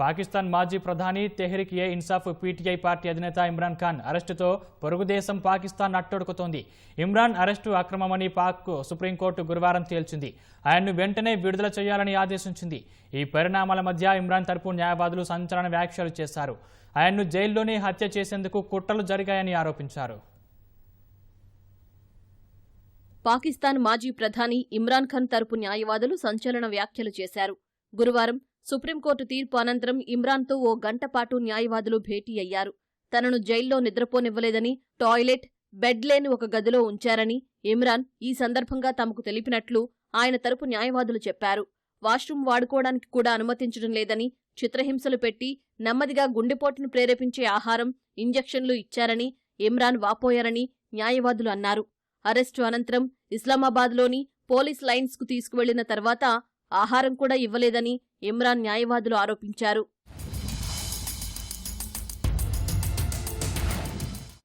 పాకిస్తాన్ మాజీ ప్రధాని Tehreek e Insaf PTI party అధినేత ఇమ్రాన్ ఖాన్ అరెస్టుతో పొరుగు దేశం పాకిస్తాన్ అట్టొడుకుతోంది. ఇమ్రాన్ అరెస్టు అక్రమమని పాక్ సుప్రీంకోర్టు గురువారం తేల్చింది. ఆయన్ను వెంటనే విడుదల చేయాలని ఆదేశించింది. ఈ పరిణామాల మధ్య ఇమ్రాన్ తరపు న్యాయవాదులు సంచలన వ్యాఖ్యలు చేశారు. ఆయన్ను జైల్లోనే హత్య చేసేందుకు కుట్రలు జరిగాయని ఆరోపించారు. పాకిస్తాన్ మాజీ ప్రధాని ఇమ్రాన్ ఖాన్ తరపు న్యాయవాదులు సంచలన వ్యాఖ్యలు చేశారు. గురువారం సుప్రీంకోర్టు తీర్పు అనంతరం ఇమ్రాన్తో ఓ గంట పాటు న్యాయవాదులు భేటీ అయ్యారు. తనను జైల్లో నిద్రపోనివ్వలేదని టాయిలెట్ బెడ్ లేని ఒక గదిలో ఉంచారని ఇమ్రాన్ ఈ సందర్భంగా తమకు తెలిపినట్లు ఆయన తరపు న్యాయవాదులు చెప్పారు. వాష్రూమ్ వాడుకోవడానికి కూడా అనుమతించడం లేదని చిత్రహింసలు పెట్టి నెమ్మదిగా గుండెపోటును ప్రేరేపించే ఆహారం ఇంజెక్షన్లు ఇచ్చారని ఇమ్రాన్ వాపోయారని న్యాయవాదులు అన్నారు. అరెస్టు అనంతరం ఇస్లామాబాద్లోని పోలీస్ లైన్స్కు తీసుకువెళ్ళిన తర్వాత ఆహారం కూడా ఇవ్వలేదని ఇమ్రాన్ న్యాయవాదులు ఆరోపించారు.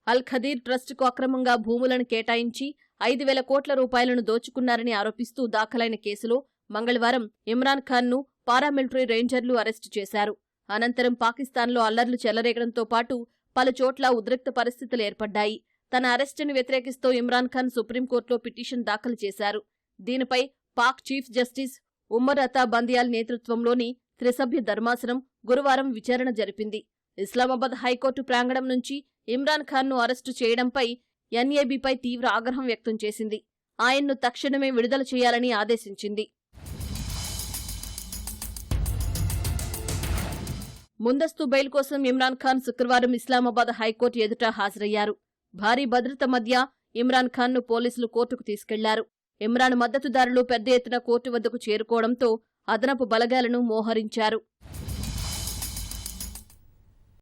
అల్ ఖదీర్ ట్రస్టుకు అక్రమంగా భూములను కేటాయించి ఐదు వేల కోట్ల రూపాయలను దోచుకున్నారని ఆరోపిస్తూ దాఖలైన కేసులో మంగళవారం ఇమ్రాన్ ఖాన్ను పారామిలిటరీ రేంజర్లు అరెస్టు చేశారు. అనంతరం పాకిస్తాన్లో అల్లర్లు చెలరేగడంతో పాటు పలు చోట్ల ఉద్రిక్త పరిస్థితులు ఏర్పడ్డాయి. తన అరెస్టును వ్యతిరేకిస్తూ ఇమ్రాన్ ఖాన్ సుప్రీంకోర్టులో పిటిషన్ దాఖలు చేశారు. దీనిపై పాక్ చీఫ్ జస్టిస్ ఉమ్మరతా బందియాల్ నేతృత్వంలోని త్రిసభ్య ధర్మాసనం గురువారం విచారణ జరిపింది. ఇస్లామాబాద్ హైకోర్టు ప్రాంగణం నుంచి ఇమ్రాన్ ఖాన్ను అరెస్టు చేయడంపై ఎన్ఏబీపై తీవ్ర ఆగ్రహం వ్యక్తం చేసింది. ఆయన్ను తక్షణమే విడుదల చేయాలని ఆదేశించింది. ముందస్తు బెయిల్ కోసం ఇమ్రాన్ ఖాన్ శుక్రవారం ఇస్లామాబాద్ హైకోర్టు ఎదుట హాజరయ్యారు. భారీ భద్రత మధ్య ఇమ్రాన్ ఖాన్ను పోలీసులు కోర్టుకు తీసుకెళ్ళారు. ఇమ్రాన్ మద్దతుదారులు పెద్ద ఎత్తున కోర్టు వద్దకు చేరుకోవడంతో అదనపు బలగాలను మోహరించారు.